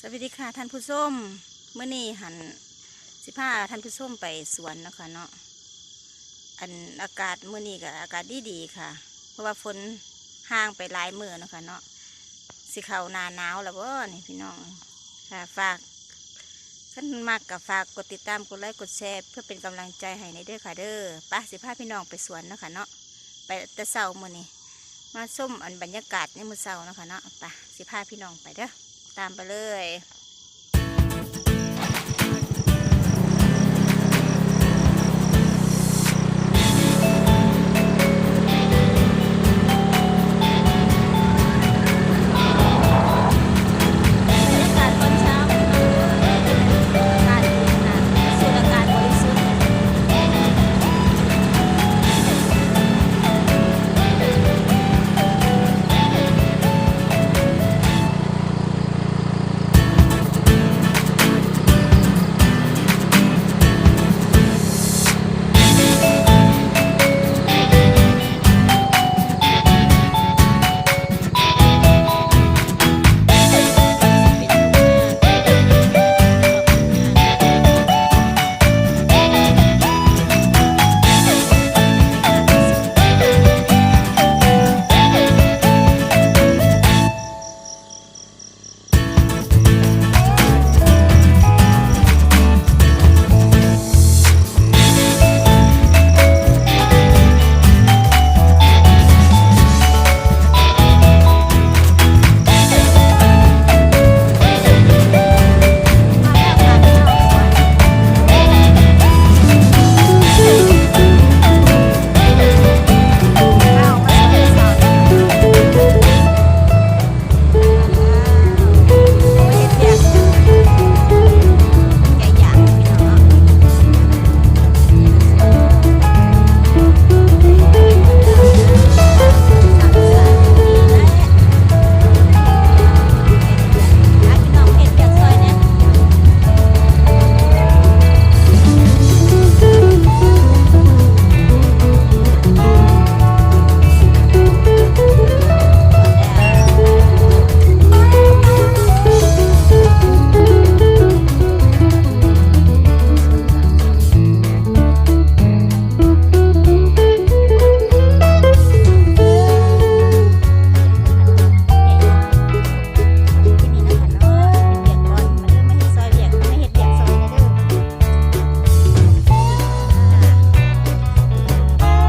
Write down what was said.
สวัสดีค่ะท่านผู้ชมเมื่อนี้หันสิพาท่านผู้ชมไปสวนนะคะเนาะอันอากาศเมื่อนี้ก็อากาศดีดีค่ะ เพราะว่าฝนห่างไปหลายมือนะคะเนาะสิเขาหนาหนาวแล้วบ่นี่พี่น้องค่ะฝากท่านมากกับฝากกดติดตามกดไลค์กดแชร์เพื่อเป็นกำลังใจให้ในเด้อค่ะเด้อป้าสิพาพี่น้องไปสวนนะคะเนาะไปแต่เช้ามื่อนี้มาส้มอันบรรยากาศในมือเช้านะคะเนาะไปสิพาพี่น้องไปเด้อ ตามไปเลย